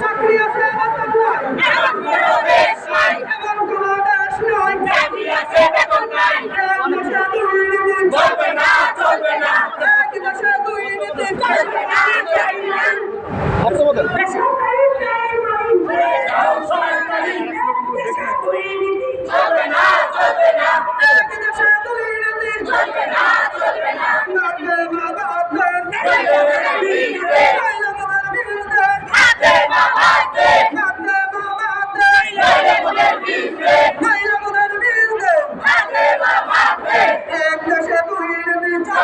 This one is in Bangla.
চাকরি আছে